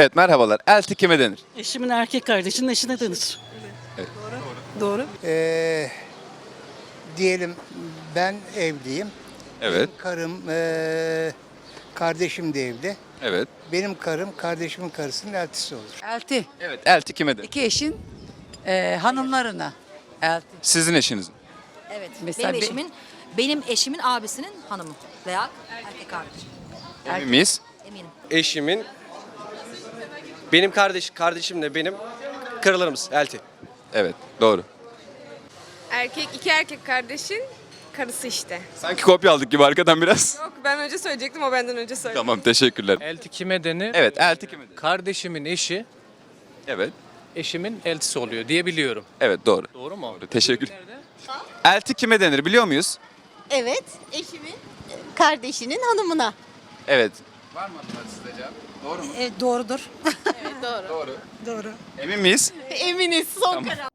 Evet merhabalar. Elti kime denir? Eşimin erkek kardeşinin eşine denir. Doğru. Ee, diyelim ben evliyim. Evet. Karım, ee, kardeşim de evli. Evet. Benim karım kardeşimin karısının eltisi olur. Elti. Evet. Elti kime denir? İki eşin e, hanımlarına. Elti. Sizin eşinizin. Evet. Mesela benim eşimin benim eşimin abisinin hanımı veya erkek kardeşi. Emin miyiz? Eminim. eşimin benim kardeş kardeşimle benim karılarımız elti. Evet. Doğru. Erkek, iki erkek kardeşin karısı işte. Sanki kopya aldık gibi arkadan biraz. Yok ben önce söyleyecektim o benden önce söyledi. tamam teşekkürler. Elti kime denir? Evet. Elti kime denir? Kardeşimin eşi Evet. eşimin eltisi oluyor diye biliyorum. Evet doğru. Doğru mu? Doğru. Teşekkür. Elti kime denir biliyor muyuz? Evet, eşimin kardeşinin hanımına. Evet. Var mı sizde cevap? Doğru mu? E, doğrudur. Doğru. Doğru. Emin miyiz? Eminiz son Tamam. karar.